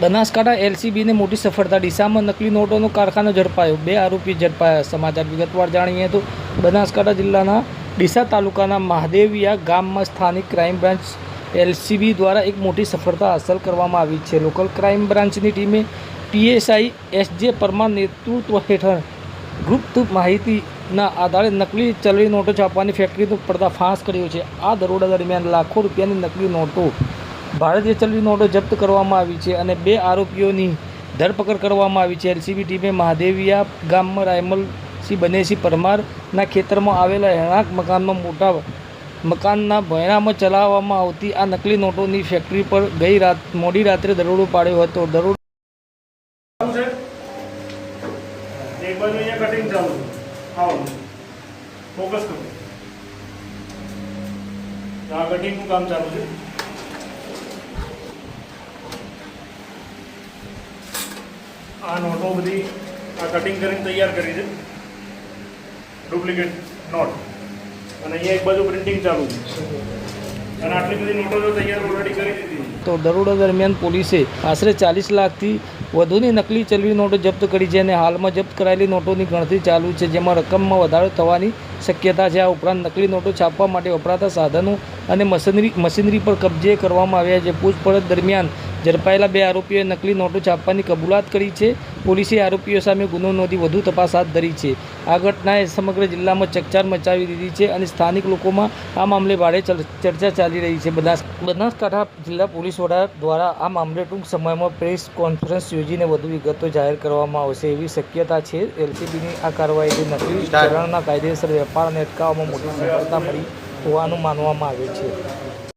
બનાસકાંઠા એલસીબીને મોટી સફળતા ડીસામાં નકલી નોટોનો કારખાનો ઝડપાયો. બે આરોપી ઝડપાયા. સમાચાર વિગતવાર જાણીએ તો બનાસકાંઠા જિલ્લાના ડીસા તાલુકાના મહાદેવિયા ગામમાં સ્થાનિક ક્રાઇમ બ્રાન્ચ એલસીબી દ્વારા એક મોટી સફળતા હાંસલ કરવામાં આવી છે. લોકલ ક્રાઇમ બ્રાન્ચની ટીમે પીએસઆઈ એસજે પરમાર નેતૃત્વ હેઠળ ગુપ્ત માહિતીના આધારે નકલી ચલણી નોટો છાપવાની ફેક્ટરીનો પડદાફાશ કર્યો છે. આ દરોડા દરમિયાન લાખો રૂપિયાની નકલી નોટો ભારતીય ચલણી નોટો જપ્ત કરવામાં આવી છે અને બે આરોપીઓની ધરપકડ કરવામાં આવી છે. એલસીબી ટીમે મહાદેવિયા ગામમાં રાયમલસિંહ બનેસિંહ પરમારના ખેતરમાં આવેલા રહેણાંક મકાનમાં મોટા મકાનના ભયણામાં ચલાવવામાં આવતી આ નકલી નોટોની ફેક્ટરી પર ગઈ રાત, મોડી રાત્રે દરોડો પાડ્યો હતો. દરોડો કટિંગનું કામ ચાલુ છે. આ નોટો બધી આ કટિંગ કરીને તૈયાર કરી છે. Duplicate note. અને અહીંયા એક બાજુ પ્રિન્ટિંગ ચાલુ છે. તો તૈયાર દરોડા દરમિયાન પોલીસે આશરે ચાલીસ લાખથી વધુની નકલી ચલવી નોટો જપ્ત કરી છે અને હાલમાં જપ્ત કરાયેલી નોટોની ગણતરી ચાલુ છે, જેમાં રકમમાં વધારો થવાની શક્યતા છે. આ ઉપરાંત નકલી નોટો છાપવા માટે વપરાતા સાધનો અને મશીનરી મશીનરી પર કબજે કરવામાં આવ્યા છે. પૂછપરછ દરમિયાન ઝડપાયેલા બે આરોપીઓએ નકલી નોટો છાપવાની કબૂલાત કરી છે. પોલીસે આરોપીઓ સામે ગુનો નોંધી વધુ તપાસ હાથ ધરી છે. આ ઘટનાએ સમગ્ર જિલ્લામાં ચકચાર મચાવી દીધી છે અને સ્થાનિક લોકોમાં આ મામલે ભારે ચર્ચા ચાલી રહી છે. બનાસ, બનાસકાંઠા જિલ્લા પોલીસ વડા દ્વારા આ મામલે ટૂંક સમયમાં પ્રેસ કોન્ફરન્સ યોજીને વધુ વિગતો જાહેર કરવામાં આવશે એવી શક્યતા છે. એલસીબીની આ કાર્યવાહીથી નકલી ચલણના કાયદેસર વેપારને અટકાવવામાં મોટી સફળતા મળી હોવાનું માનવામાં આવે છે.